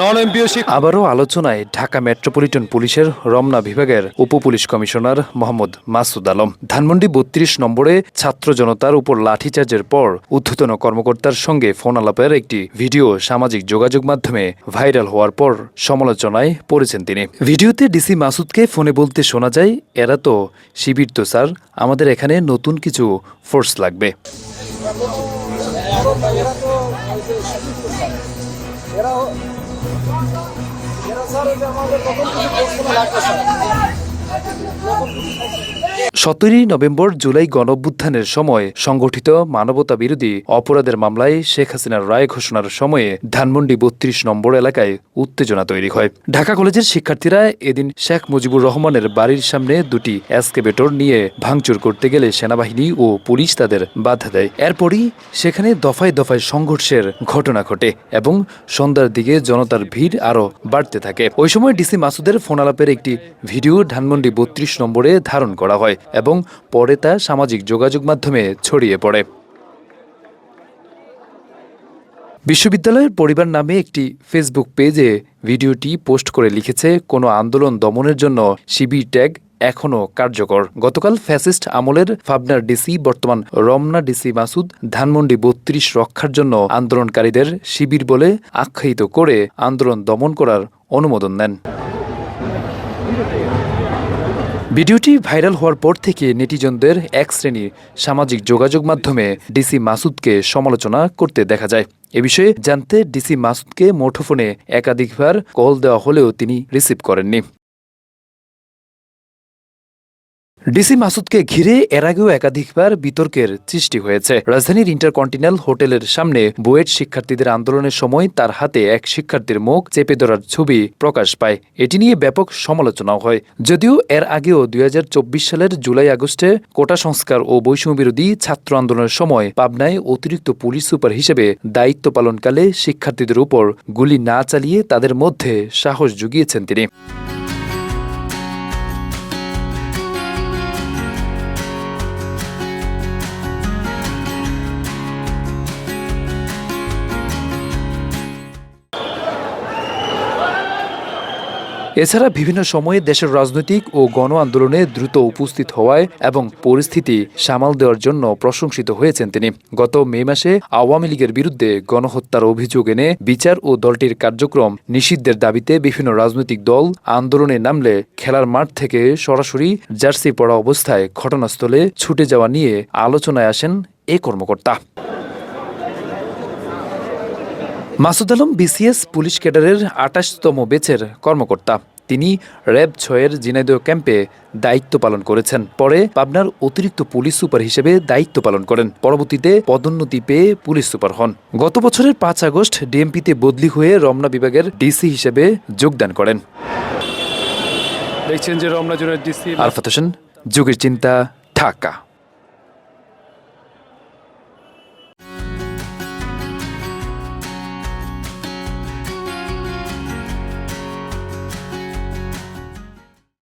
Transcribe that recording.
Non MPO আবারও আলোচনায় Dhaka metropolitan পুলিশের রমনা বিভাগের উপপুলিশ কমিশনার মোহাম্মদ মাসুদ আলম। ধানমন্ডি বত্রিশ নম্বরে ছাত্র জনতার উপর লাঠিচার্জের পর ঊর্ধ্বতন কর্মকর্তার সঙ্গে ফোন আলাপের একটি ভিডিও সামাজিক যোগাযোগ মাধ্যমে ভাইরাল হওয়ার পর সমালোচনায় পড়েছেন তিনি। ভিডিওতে ডিসি মাসুদকে ফোনে বলতে শোনা যায় এরা তো শিবির তো স্যার। আমাদের এখানে নতুন কিছু ফোর্স লাগবে। আমাদের কখন কিছু প্রশ্ন লাগবে সতেরোই নভেম্বর জুলাই গণঅভ্যুত্থানের সময় সংগঠিত মানবতা বিরোধী অপরাধের মামলায় শেখ হাসিনার রায় ঘোষণার সময়ে ধানমন্ডি বত্রিশ নম্বর এলাকায় উত্তেজনা তৈরি হয়। ঢাকা কলেজের শিক্ষার্থীরা এদিন শেখ মুজিবুর রহমানের বাড়ির সামনে দুটি এসকেভেটর নিয়ে ভাঙচুর করতে গেলে সেনাবাহিনী ও পুলিশ তাদের বাধা দেয়। এরপরই সেখানে দফায় দফায় সংঘর্ষের ঘটনা ঘটে এবং সন্ধ্যার দিকে জনতার ভিড় আরও বাড়তে থাকে। ওই সময় ডিসি মাসুদের ফোন আলাপের একটি ভিডিও ধানমন্ডি বত্রিশ নম্বরে ধারণ করা হয় এবং পরে তা সামাজিক যোগাযোগ মাধ্যমে ছড়িয়ে পড়ে। বিশ্ববিদ্যালয়ের পরিবার নামে একটি ফেসবুক পেজে ভিডিওটি পোস্ট করে লিখেছে, কোনো আন্দোলন দমনের জন্য শিবির ট্যাগ এখনও কার্যকর। গতকাল ফ্যাসিস্ট আমলের ফাবনার ডিসি, বর্তমান রমনা ডিসি মাসুদ, ধানমন্ডি বত্রিশ রক্ষার জন্য আন্দোলনকারীদের শিবির বলে আখ্যায়িত করে আন্দোলন দমন করার অনুমোদন নেন ভিডিওটি ভাইরাল হওয়ার পর থেকে নেটিজনদের এক শ্রেণির সামাজিক যোগাযোগ মাধ্যমে ডিসি মাসুদকে সমালোচনা করতে দেখা যায়। এ বিষয়ে জানতে ডিসি মাসুদকে মুঠোফোনে একাধিকবার কল দেওয়া হলেও তিনি রিসিভ করেননি। ডিসি মাসুদকে ঘিরে এর আগেও একাধিকবার বিতর্কের সৃষ্টি হয়েছে। রাজধানীর ইন্টারকন্টিনেন্টাল হোটেলের সামনে বুয়েট শিক্ষার্থীদের আন্দোলনের সময় তার হাতে এক শিক্ষার্থীর মুখ চেপে ধরার ছবি প্রকাশ পায়। এটি নিয়ে ব্যাপক সমালোচনাও হয়। যদিও এর আগেও দুই হাজার চব্বিশ সালের জুলাই আগস্টে কোটা সংস্কার ও বৈষম্য বিরোধী ছাত্র আন্দোলনের সময় পাবনায় অতিরিক্ত পুলিশ সুপার হিসেবে দায়িত্ব পালনকালে শিক্ষার্থীদের উপর গুলি না চালিয়ে তাদের মধ্যে সাহস জুগিয়েছেন তিনি। এছাড়া বিভিন্ন সময়ে দেশের রাজনৈতিক ও গণ আন্দোলনে দ্রুত উপস্থিত হওয়ায় এবং পরিস্থিতি সামাল দেওয়ার জন্য প্রশংসিত হয়েছেন তিনি। গত মে মাসে আওয়ামী লীগের বিরুদ্ধে গণহত্যার অভিযোগ এনে বিচার ও দলটির কার্যক্রম নিষিদ্ধের দাবিতে বিভিন্ন রাজনৈতিক দল আন্দোলনে নামলে খেলার মাঠ থেকে সরাসরি জার্সি পড়া অবস্থায় ঘটনাস্থলে ছুটে যাওয়া নিয়ে আলোচনায় আসেন এ কর্মকর্তা। মাসুদ আলম বিসিএস পুলিশ ক্যাডারের আটাশতম বেচের কর্মকর্তা। তিনি র্যাব ছয়ের জিনাইদহ ক্যাম্পে দায়িত্ব পালন করেছেন। পরে পাবনার অতিরিক্ত পুলিশ সুপার হিসেবে দায়িত্ব পালন করেন। পরবর্তীতে পদোন্নতি পেয়ে পুলিশ সুপার হন। গত বছরের পাঁচ আগস্ট ডিএমপিতে বদলি হয়ে রমনা বিভাগের ডিসি হিসেবে যোগদান করেন। দেখছেন যে রমনা জোনের ডিসি আলফাত হোসেন যুগের চিন্তা ঢাকা।